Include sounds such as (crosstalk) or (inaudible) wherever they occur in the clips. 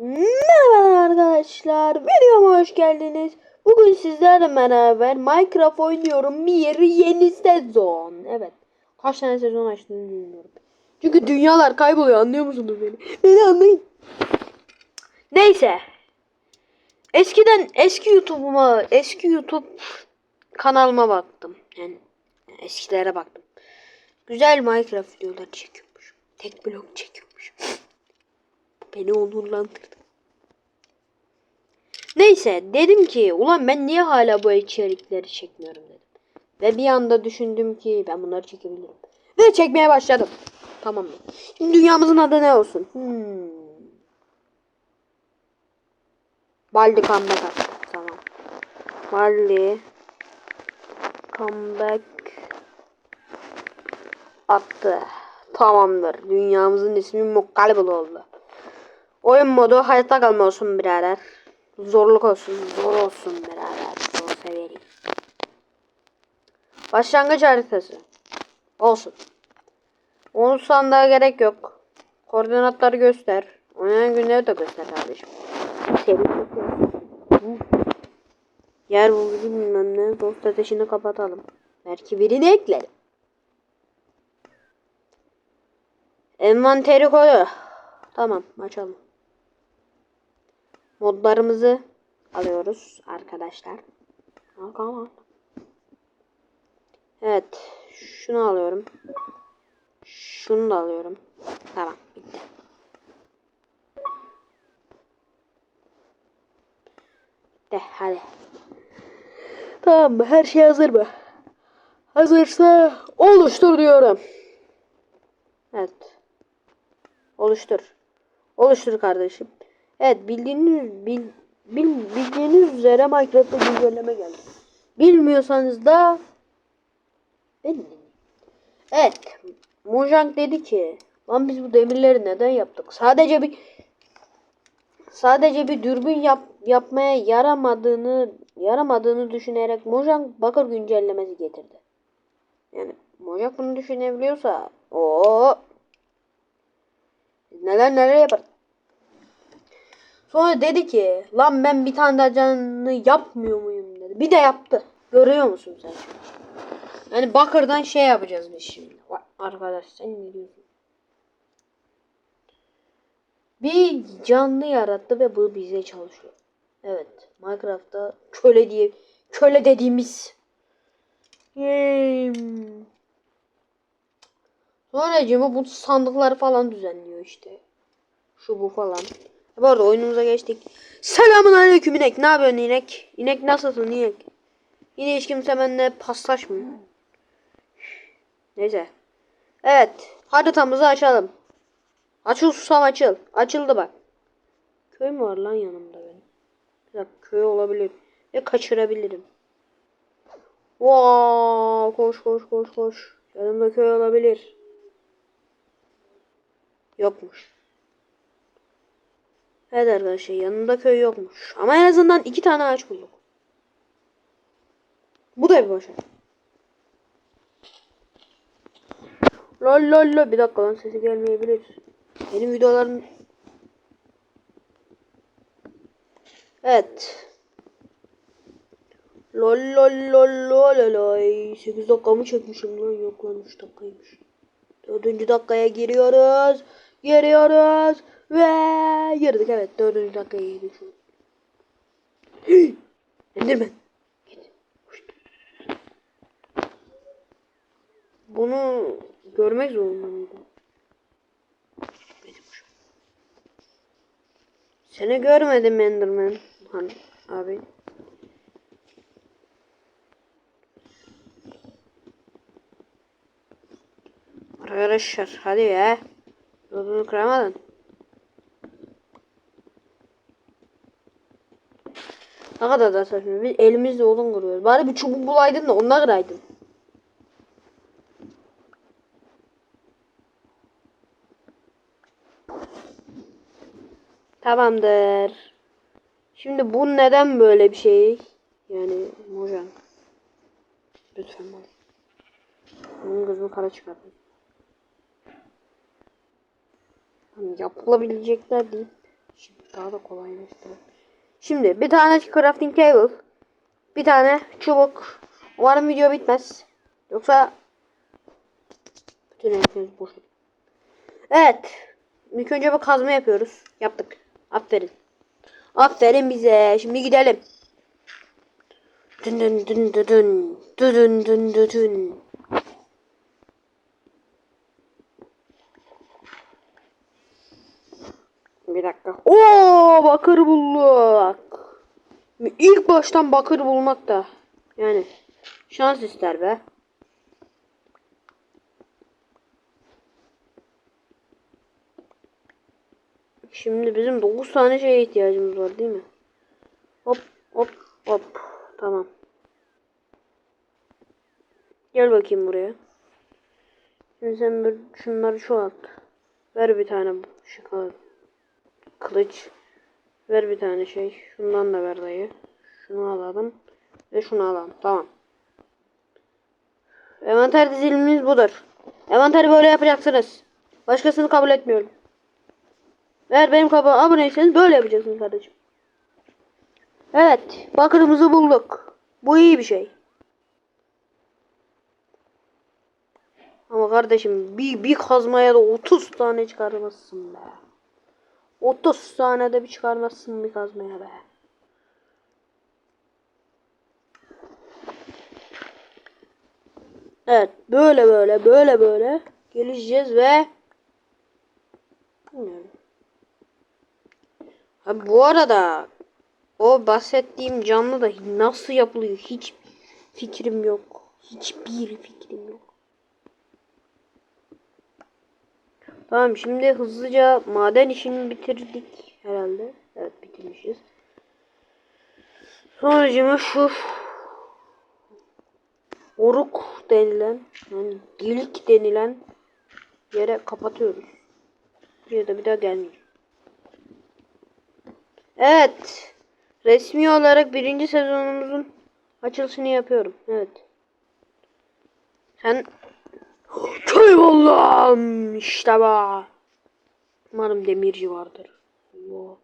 Merhaba arkadaşlar, videoma hoş geldiniz. Bugün sizlerle beraber Minecraft oynuyorum. Bir yeni sezon. Evet. Kaç tane sezon açtığını bilmiyorum. Çünkü dünyalar kayboluyor anlıyor musunuz beni? Beni anlayın. Neyse. Eskiden eski YouTube'uma, eski YouTube kanalıma baktım. Yani eskilere baktım. Güzel Minecraft videoları çekiyormuş. Tek blok çekiyormuş. Beni onurlandırdı. Neyse dedim ki ulan ben niye hala bu içerikleri çekmiyorum dedim. Ve bir anda düşündüm ki ben bunları çekebilirim. Ve çekmeye başladım. Tamam mı? Şimdi dünyamızın adı ne olsun? Hmm. Baldi comeback. Tamam. Baldi comeback attı. Tamamdır. Dünyamızın ismi Mukkalibul oldu. Oyun modu hayatta kalma olsun birader. Zorluk olsun. Zor olsun birader. Zor severim. Başlangıç haritası. Olsun. Onu sandığa gerek yok. Koordinatları göster. Oynanan günleri de göster kardeşim. Yer bulucu bilmem ne. Dost ateşini kapatalım. Belki birini eklerim. Envanteri koy. Tamam açalım. Modlarımızı alıyoruz arkadaşlar. Tamam. Evet. Şunu alıyorum. Şunu da alıyorum. Tamam. Bitti. De hadi. Tamam mı? Her şey hazır mı? Hazırsa oluştur diyorum. Evet. Oluştur. Oluştur kardeşim. Evet bildiğiniz bil, bil, bildiğiniz üzere Minecraft'ta güncelleme geldi. Bilmiyorsanız da dinleyin. Evet. Mojang dedi ki lan biz bu demirleri neden yaptık? Sadece bir sadece bir dürbün yap, yapmaya yaramadığını yaramadığını düşünerek Mojang bakır güncellemesi getirdi. Yani Mojang bunu düşünebiliyorsa o neler neler yapar. Sonra dedi ki lan ben bir tane daha canlı yapmıyor muyum dedi. Bir de yaptı. Görüyor musun sen? Yani bakırdan şey yapacağız biz şimdi. Arkadaş sen ne diyorsun? Bir canlı yarattı ve bu bize çalışıyor. Evet. Minecraft'ta köle diye köle dediğimiz Hmm. Sonracığıma bu sandıkları falan düzenliyor işte. Şu bu falan. Bu arada oyunumuza geçtik. Selamun aleyküm inek. Ne yapıyorsun inek? İnek nasılsın inek? Yine hiç kimse benimle paslaşmıyor. Neyse. Evet. Haritamızı açalım. Açıl susam açıl. Açıldı bak. Köy mü var lan yanımda benim? Bir dakika, köy olabilir. Ve kaçırabilirim. Wow, koş koş koş koş. Yanımda köy olabilir. Yokmuş. Evet arkadaşlar yanımda köy yokmuş. Ama en azından iki tane ağaç bulduk. Bu da bir başarı. Lol lol lol. Bir dakika lan sesi gelmeyebilir. Benim videolarım... Evet. Lol lol lol lol lol. 8 dakikamı çekmişim lan. Yok lan 3 dakikaymış. 4. dakikaya giriyoruz. Giriyoruz. Ve girdik evet. 4. dakikaya girdik. Enderman. Bunu görmek zorunda mıydım? Benim hoşum. Seni görmedim Enderman. Han abi. Arkadaşlar hadi ya. Yolunu kıramadın. Ne kadar da saçma. Biz elimizle odun kırıyoruz. Bari bir çubuk bulaydın da onunla kıraydın. Tamamdır. Şimdi bu neden böyle bir şey? Yani Mojang. Lütfen bana. Bunun gözünü kara çıkartın. Hani yapılabilecekler değil. Şimdi daha da kolaylaştı. Şimdi bir tane crafting table. Bir tane çubuk. Umarım video bitmez. Yoksa bütün herkes boş. Evet. İlk önce bir kazma yapıyoruz. Yaptık. Aferin. Aferin bize. Şimdi gidelim. Dün dün dün dün dün dün dün dün dün. Bir dakika. Oo bakır bulduk. İlk baştan bakır bulmak da yani şans ister be. Şimdi bizim 9 tane şeye ihtiyacımız var değil mi? Hop hop hop. Tamam. Gel bakayım buraya. Şimdi sen bir şunları çoğalt. Ver bir tane şu. Kılıç. Ver bir tane şey. Şundan da ver dayı. Şunu alalım. Ve şunu alalım. Tamam. Envanter dizilimimiz budur. Envanteri böyle yapacaksınız. Başkasını kabul etmiyorum. Eğer benim kanalıma aboneyseniz böyle yapacaksınız kardeşim. Evet. Bakırımızı bulduk. Bu iyi bir şey. Ama kardeşim bir, bir kazmaya da 30 tane çıkarmazsın be. 30 tane de bir çıkarmazsın bir kazmaya be. Evet böyle böyle böyle böyle gelişeceğiz ve bilmiyorum. Abi bu arada o bahsettiğim canlı da nasıl yapılıyor hiç fikrim yok. Hiçbir fikrim yok. Tamam şimdi hızlıca maden işini bitirdik herhalde. Evet bitirmişiz. Sonucuma şu oruk denilen yani gilik denilen yere kapatıyoruz. Buraya da bir daha gelmeyeceğim. Evet. Resmi olarak birinci sezonumuzun açılışını yapıyorum. Evet. Sen Allah'ım işte bu. Umarım demirci vardır. Allah.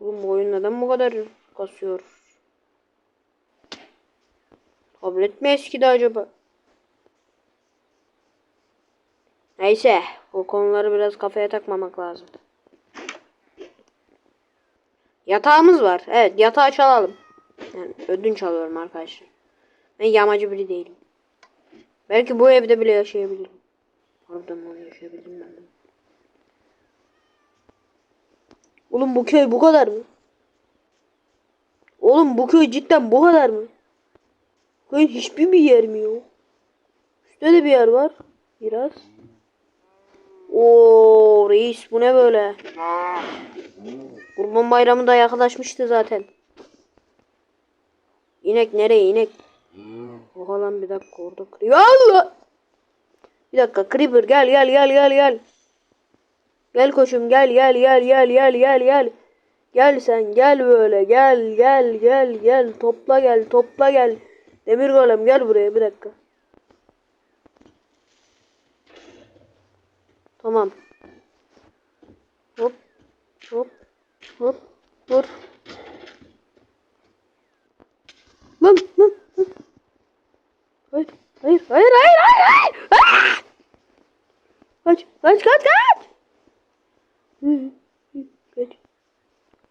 Oğlum bu oyun neden bu kadar kasıyor? Tablet mi eskidi acaba? Neyse. O konuları biraz kafaya takmamak lazım. Yatağımız var. Evet yatağı çalalım. Yani ödünç alıyorum arkadaşlar. Ben yamacı biri değilim. Belki bu evde bile yaşayabilirim. Harbiden onu yaşayabilirim ben de. Oğlum bu köy bu kadar mı? Oğlum bu köy cidden bu kadar mı? Köyün hiçbir bir yer mi yok? Üstte de bir yer var. Biraz. Oo reis bu ne böyle? Kurban bayramı da yaklaşmıştı zaten. İnek nereye inek? Oha lan bir dakika orada kırıyor. Allah! Bir dakika Creeper gel gel gel gel gel. Gel koçum gel gel gel gel gel gel gel. Gel sen gel böyle gel gel gel gel topla gel topla gel. Demir golem gel buraya bir dakika. Tamam. Hop hop hop vur. Lan lan lan. Hayır hayır hayır hayır hayır hayır. Ah! Kaç kaç kaç kaç. Hı, hı, Kaç.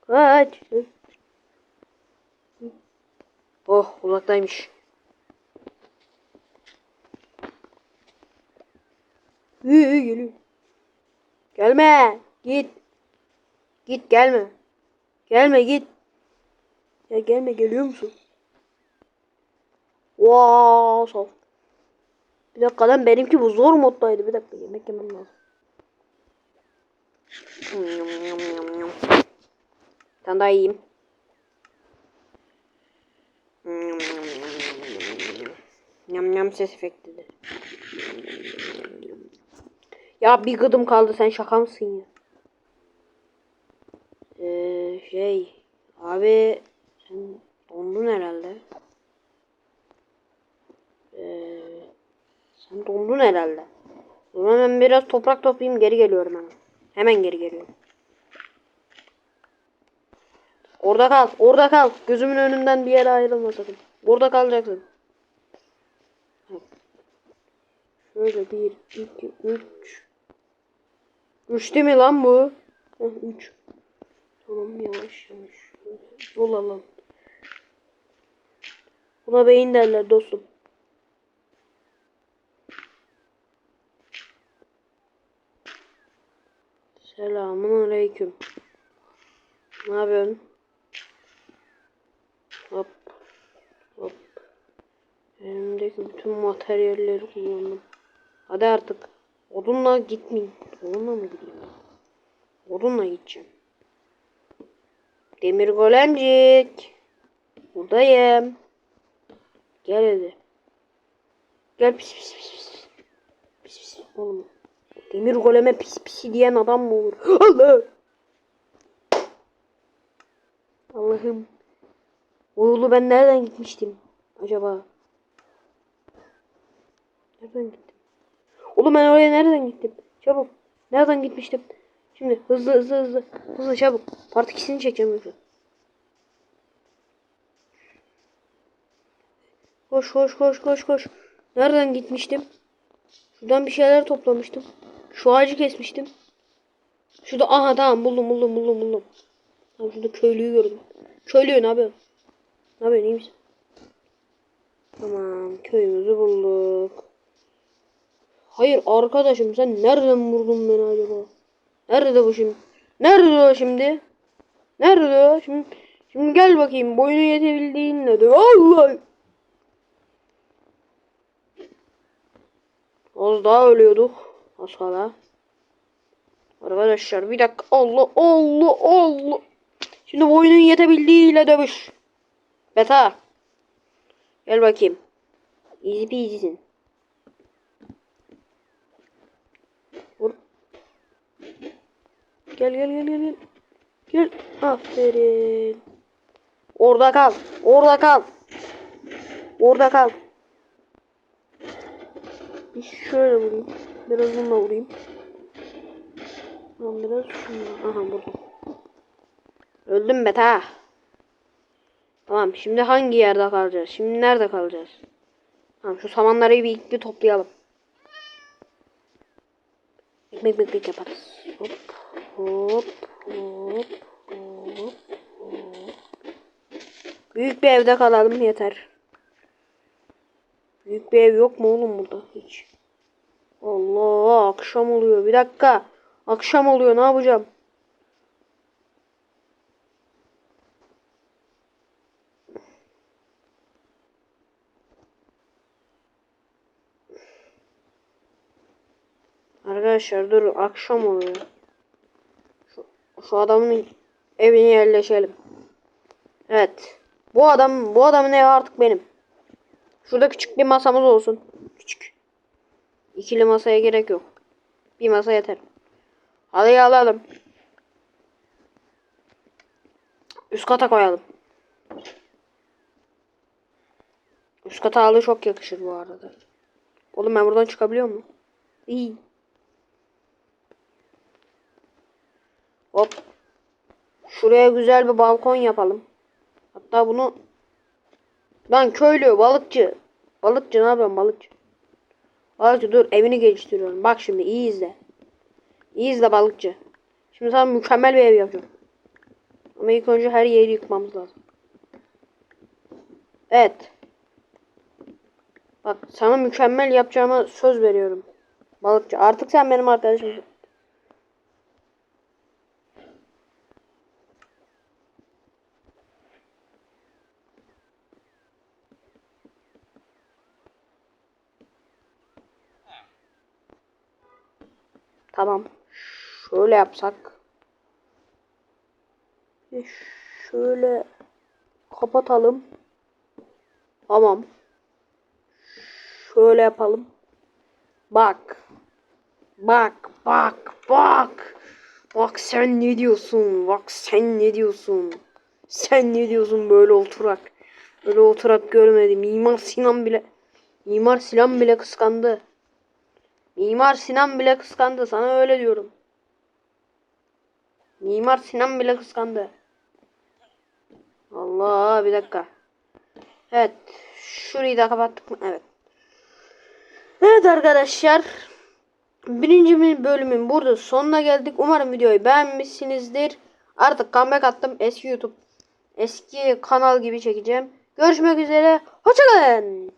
Kaç. Oh uzaktaymış. Hı, hı, geliyor. Gelme. Git. Git gelme. Gelme git. Ya gelme geliyor musun? Wow, saf. Bir dakika lan benimki bu zor moddaydı. Bir dakika yemek yemem lazım. Bir daha yiyeyim. Nyam nyam ses efektidir. Ya bir gıdım kaldı sen şaka mısın ya? Ee, şey abi sen dondun herhalde. Ee, sen dondun herhalde. O zaman ben biraz toprak toplayayım geri geliyorum hemen. Hemen geri geliyorum. Orada kal. Orada kal. Gözümün önünden bir yere ayrılma sakın. Orada kalacaksın. Şöyle bir, iki, üç. Üç değil mi lan bu? Heh, üç. Tamam yavaş yavaş. Yol. Buna beyin derler dostum. Selamun aleyküm. Ne yapıyorsun? Hop. Hop. Elimdeki bütün materyalleri kullandım. Hadi artık. Odunla gitmeyeyim. Odunla mı gideyim? Odunla gideceğim. Demir golemcik. Buradayım. Gel hadi. Gel pis pis pis pis. Pis pis. Oğlum. Demir goleme pis pis diyen adam mı olur? (gasps) Allah. Allah'ım. O ben nereden gitmiştim acaba? Nereden gittim? Oğlum ben oraya nereden gittim? Çabuk. Nereden gitmiştim? Şimdi hızlı hızlı hızlı. Hızlı çabuk. Part 2'sini çekeceğim hızlı. Koş koş koş koş koş. Nereden gitmiştim? Şuradan bir şeyler toplamıştım. Şu ağacı kesmiştim. Şurada aha tamam buldum buldum buldum buldum. Tamam şurada köylüyü gördüm. Köylü ne yapıyorsun? Ne yapıyorsun iyi misin? Tamam köyümüzü bulduk. Hayır arkadaşım sen nereden vurdun beni acaba? Nerede bu şimdi? Nerede o şimdi? Nerede o? Şimdi, şimdi gel bakayım boyunu yetebildiğinle de. Allah! Az daha ölüyorduk. Az kala. Arkadaşlar bir dakika. Allah Allah Allah. Şimdi boyunun yetebildiğiyle dövüş. Beta. Gel bakayım. Easy peasy'sin. Vur. Gel gel gel gel. Gel. Gel. Aferin. Orada kal. Orada kal. Orada kal. Bir şöyle vurayım. Biraz bununla vurayım. Tamam biraz şununla. Aha burada. Öldüm beta. Tamam şimdi hangi yerde kalacağız? Şimdi nerede kalacağız? Tamam şu samanları bir bir toplayalım. Ekmek ekmek yaparız. Hop hop hop hop hop. Büyük bir evde kalalım yeter. Büyük bir ev yok mu oğlum burada hiç? Allah akşam oluyor. Bir dakika. Akşam oluyor ne yapacağım? Arkadaşlar dur akşam oluyor. Şu, adamın evine yerleşelim. Evet. Bu adam bu adamın evi artık benim. Şurada küçük bir masamız olsun. Küçük. İkili masaya gerek yok. Bir masa yeter. Halıyı alalım. Üst kata koyalım. Üst kata halı çok yakışır bu arada. Oğlum ben buradan çıkabiliyor muyum? İyi. Hop. Şuraya güzel bir balkon yapalım. Hatta bunu Lan köylü, balıkçı. Balıkçı ne yapıyorsun balıkçı? Balıkçı dur evini geliştiriyorum. Bak şimdi iyi izle. İyi izle balıkçı. Şimdi sana mükemmel bir ev yapacağım. Ama ilk önce her yeri yıkmamız lazım. Evet. Bak sana mükemmel yapacağıma söz veriyorum. Balıkçı artık sen benim arkadaşımsın. Tamam. Şöyle yapsak. Şöyle kapatalım. Tamam. Şöyle yapalım. Bak. Bak, bak, bak. Bak sen ne diyorsun? Bak sen ne diyorsun? Sen ne diyorsun böyle oturak? Böyle oturak görmedim. Mimar Sinan bile Mimar Sinan bile kıskandı. Mimar Sinan bile kıskandı. Sana öyle diyorum. Mimar Sinan bile kıskandı. Allah bir dakika. Evet. Şurayı da kapattık mı? Evet. Evet arkadaşlar. Birinci bölümün burada sonuna geldik. Umarım videoyu beğenmişsinizdir. Artık comeback attım. Eski YouTube. Eski kanal gibi çekeceğim. Görüşmek üzere. Hoşçakalın.